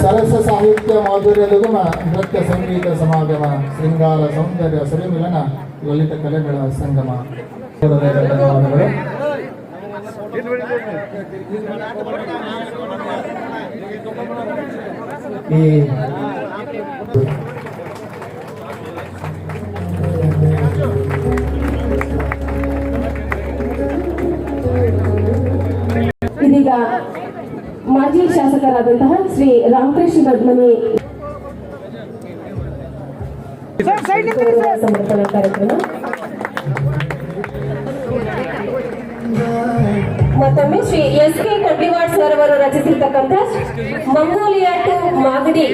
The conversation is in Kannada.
ಸರಸ ಸಾಹಿತ್ಯ ಮಾಧುರ್ಯದುಗಮ ನೃತ್ಯ ಸಂಗೀತ ಸಮಾಗಮ ಶೃಂಗಾರ ಸೌಂದರ್ಯ ಸರಿಮಿಲನ ಲಲಿತ ಕಲೆಗಳ ಸಂಗಮ. ಧನ್ಯವಾದಗಳು ಈ ಇದೀಗ ಮಾಜಿ ಶಾಸಕರಾದಂತಹ ಶ್ರೀ ರಾಮಕೃಷ್ಣ ಬದ್ಮನಿ ಸಮರ್ಪಣಾ ಕಾರ್ಯಕ್ರಮ ಮತ್ತೊಮ್ಮೆ Shri S K Kondiwad sir ಅವರು ರಚಿಸಿರ್ತಕ್ಕಂಥ ಮಂಗೋಲಿಯಾ ಟು ಮಾಗಡಿ.